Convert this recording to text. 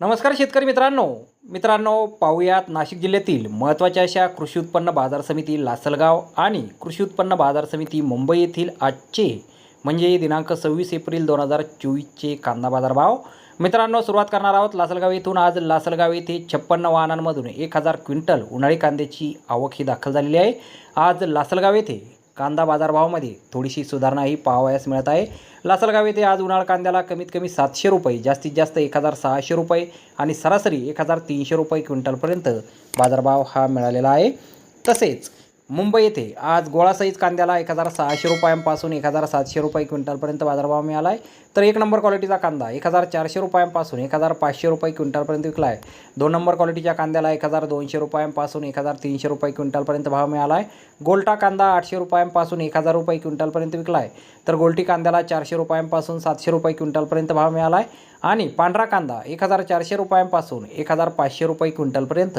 नमस्कार शेतकरी मित्रांनो. मित्रांनो पाहूयात नाशिक जिल्ह्यातील महत्त्वाच्या अशा कृषी उत्पन्न बाजार समिती लासलगाव आणि कृषी उत्पन्न बाजार समिती मुंबई येथील आजचे म्हणजे दिनांक सव्वीस एप्रिल दोन हजार चोवीसचे कांदा बाजार भाव मित्रांनो सुरुवात करणार आहोत लासलगाव येथून. आज लासलगाव येथे छप्पन्न वाहनांमधून एक हजार क्विंटल उन्हाळी कांद्याची आवक ही दाखल झालेली आहे. आज लासलगाव येथे कांदा बाजारभावामध्ये थोडीशी सुधारणा ही पाहावयास मिळत आहे. लासलगाव येथे आज उन्हाळ कांद्याला कमीत कमी सातशे रुपये जास्तीत जास्त एक हजार सहाशे रुपये आणि सरासरी एक हजार तीनशे रुपये क्विंटलपर्यंत बाजारभाव हा मिळालेला आहे. तसेच मुंबई येथे आज गोळासाईज कांद्याला एक हजार सहाशे रुपयांपासून एक हजार सातशे रुपये क्विंटलपर्यंत बाजारभाव मिळाला आहे तर एक नंबर क्वालिटीचा कांदा एक हजार चारशे रुपयांपासून एक हजार पाचशे रुपये क्विंटलपर्यंत विकला आहे दोन नंबर क्वालिटीच्या कांद्याला एक हजार दोनशे रुपयांपासून एक हजार तीनशे रुपये क्विंटलपर्यंत भाव मिळाला आहे गोल्टा कांदा आठशे रुपयांपासून एक हजार रुपये क्विंटलपर्यंत विकला आहे तर गोल्टी कांद्याला चारशे रुपयांपासून सातशे रुपये क्विंटलपर्यंत भाव मिळाला आहे आणि पांढरा कांदा एक हजार चारशे रुपयांपासून एक हजार पाचशे रुपये क्विंटलपर्यंत